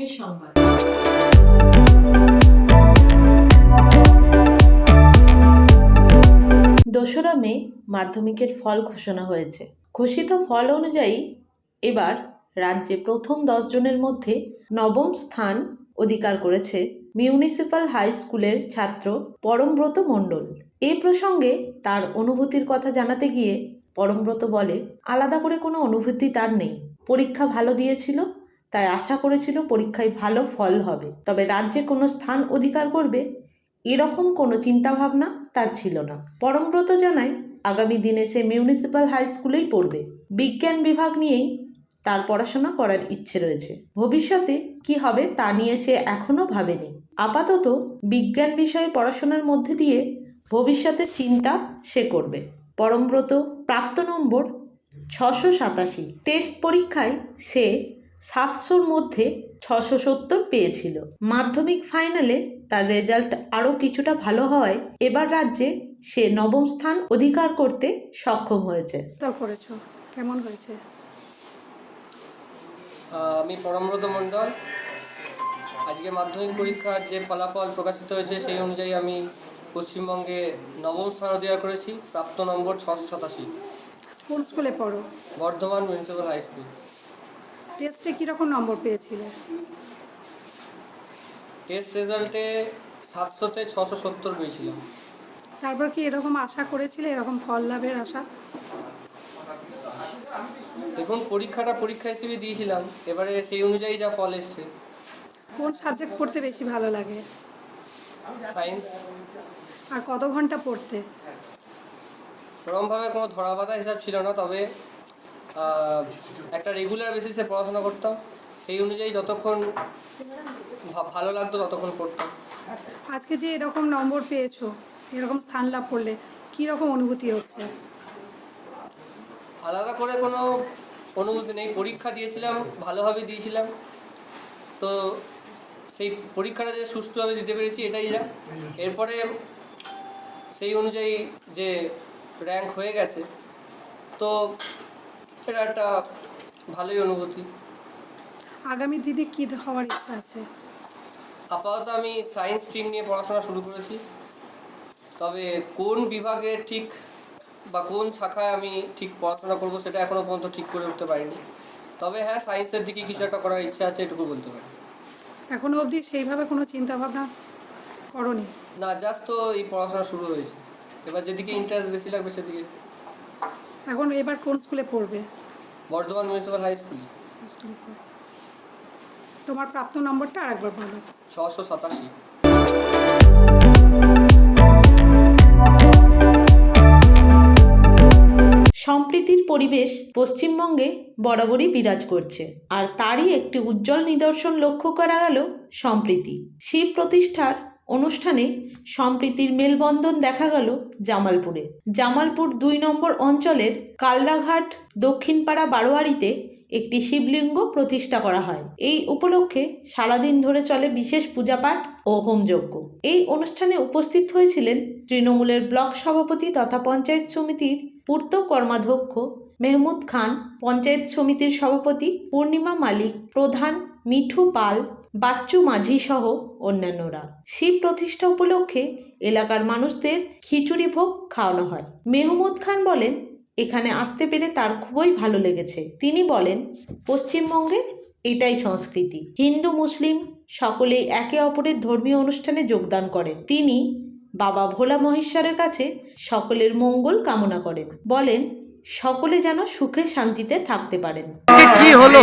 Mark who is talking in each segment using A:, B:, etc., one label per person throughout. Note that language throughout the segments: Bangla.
A: আজকের সংবাদ দোসরা মে মাধ্যমিকের ফল ঘোষণা হয়েছে। ঘোষিত ফল অনুযায়ী এবার রাজ্যে প্রথম জনের মধ্যে নবম স্থান অধিকার করেছে মিউনিসিপ্যাল হাই স্কুলের ছাত্র পরমব্রত মণ্ডল। এ প্রসঙ্গে তার অনুভূতির কথা জানাতে গিয়ে পরমব্রত বলে, আলাদা করে কোনো অনুভূতি তার নেই। পরীক্ষা ভালো দিয়েছিল তাই আশা করেছিল পরীক্ষায় ভালো ফল হবে। তবে রাজ্যে কোনো স্থান অধিকার করবে? এরকম কোনো চিন্তাভাবনা তার ছিল না। পরমব্রত জানায়, আগামী দিনে সে মিউনিসিপ্যাল হাই স্কুলেই পড়বে। বিজ্ঞান বিভাগ নিয়েই তার পড়াশোনা করার ইচ্ছে রয়েছে। ভবিষ্যতে কি হবে তা নিয়ে সে এখনও ভাবেনি। আপাতত বিজ্ঞান বিষয়ে পড়াশোনার মধ্যে দিয়ে ভবিষ্যতের চিন্তা সে করবে। পরমব্রত, প্রাপ্ত নম্বর, ছশো সাতাশি। টেস্ট পরীক্ষায় সে সাতশোর মধ্যে ছশো সত্তর পেয়েছিল। মাধ্যমিক ফাইনালে তার রেজাল্ট আরও কিছুটা ভালো হওয়ায় এবার রাজ্যে সে নবম স্থান অধিকার করতে সক্ষম হয়েছে।
B: করেছ। কেমন হয়েছে?
C: আহ, আমি পরমব্রত মণ্ডল। আজকে মাধ্যমিক পরীক্ষার যে ফলাফল প্রকাশিত হয়েছে সেই অনুযায়ী আমি পশ্চিমবঙ্গে নবম স্থান অধিকার করেছি। প্রাপ্ত নম্বর ছশো সাতাশি।
B: কোন স্কুলে পড়ো?
C: Bardhaman municipal high school.
B: টেস্টে কীরকম নম্বর পেয়েছিলে?
C: টেস্ট রেজাল্টে সাতশোতে ছশো সত্তর পেয়েছিলাম
B: তারপর কি এরকম আশা করেছিলে? এরকম ফল লাভের আশা?
C: দেখুন পরীক্ষাটা পরীক্ষা হিসেবে দিয়েছিলাম। এবারে সেই অনুযায়ী যা ফল এসছে।
B: কোন সাবজেক্ট পড়তে বেশি ভালো লাগে?
C: সায়েন্স
B: আর কত ঘণ্টা পড়তে?
C: ওরমভাবে কোনো ধরা বাঁধা হিসাব ছিল না তবে একটা রেগুলার বেসিসে পড়াশোনা করতাম। সেই অনুযায়ী যতক্ষণ ভালো লাগতো ততক্ষণ পড়তাম
B: আজকে যে এরকম নম্বর পেয়েছ এরকম স্থান লাভ করলে কী রকম অনুভূতি হচ্ছে?
C: আলাদা করে কোনো অনুভূতি নেই। পরীক্ষা দিয়েছিলাম ভালোভাবে দিয়েছিলাম। তো সেই পরীক্ষাটা যে সুস্থভাবে দিতে পেরেছি এটাই যা। এরপরে সেই অনুযায়ী যে র্যাঙ্ক হয়ে গেছে তো এটা একটা ভালোই অনুভূতি।
B: আগামী দিনে কী হওয়ার ইচ্ছা আছে?
C: আপাতত আমি সায়েন্স স্ট্রিম নিয়ে পড়াশোনা শুরু করেছি। তবে কোন বিভাগে ঠিক বা কোন শাখায় আমি ঠিক পড়াশোনা করব সেটা এখনও পর্যন্ত ঠিক করে উঠতে পারিনি। তবে হ্যাঁ সায়েন্সের দিকে কিছু একটা করার ইচ্ছা আছে এটুকু বলতে পারি।
B: এখনও অবধি সেইভাবে কোনো চিন্তা চিন্তাভাবনা করনি?
C: না জাস্ট তো এই পড়াশোনা শুরু হয়েছে। এবার যেদিকে ইন্টারেস্ট বেশি লাগবে সেদিকে।
B: এখন এবার কোন স্কুলে পড়বে?
C: Bardhaman municipal high school.
B: স্কুলে পড়বে। তোমার প্রাপ্ত নম্বরটা আরেকবার বলো।
C: ছশো সাতাশি।
A: সম্প্রীতির পরিবেশ পশ্চিমবঙ্গে বরাবরই বিরাজ করছে আর তারই একটি উজ্জ্বল নিদর্শন লক্ষ্য করা গেল সম্প্রীতি। শিব প্রতিষ্ঠার অনুষ্ঠানে সম্প্রীতির মেলবন্ধন দেখা গেল জামালপুরে। জামালপুর দুই নম্বর অঞ্চলের কালরাঘাট দক্ষিণপাড়া বারোয়ারিতে একটি শিবলিঙ্গ প্রতিষ্ঠা করা হয়। এই উপলক্ষে সারাদিন ধরে চলে বিশেষ পূজাপাঠ ও হোমযজ্ঞ। এই অনুষ্ঠানে উপস্থিত হয়েছিলেন তৃণমূলের ব্লক সভাপতি তথা পঞ্চায়েত সমিতির পূর্ত কর্মাধ্যক্ষ মেহমুদ খান, পঞ্চায়েত সমিতির সভাপতি পূর্ণিমা মালিক, প্রধান মিঠু পাল বাচ্চু মাঝি সহ অন্যান্যরা। শিব প্রতিষ্ঠা উপলক্ষে এলাকার মানুষদের খিচুড়ি ভোগ খাওয়ানো হয়। মেহমুদ খান বলেন এখানে আসতে পেরে তার খুবই ভালো লেগেছে। তিনি বলেন পশ্চিমবঙ্গে এটাই সংস্কৃতি। হিন্দু মুসলিম সকলেই একে অপরের ধর্মীয় অনুষ্ঠানে যোগদান করেন। তিনি বাবা ভোলা মহেশ্বরের কাছে সকলের মঙ্গল কামনা করেন। বলেন সকলে যেন সুখে শান্তিতে থাকতে পারেন।
D: কি হলো?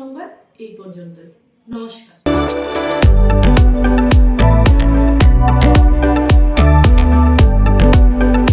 A: সংবাদ এই পর্যন্তই। নমস্কার।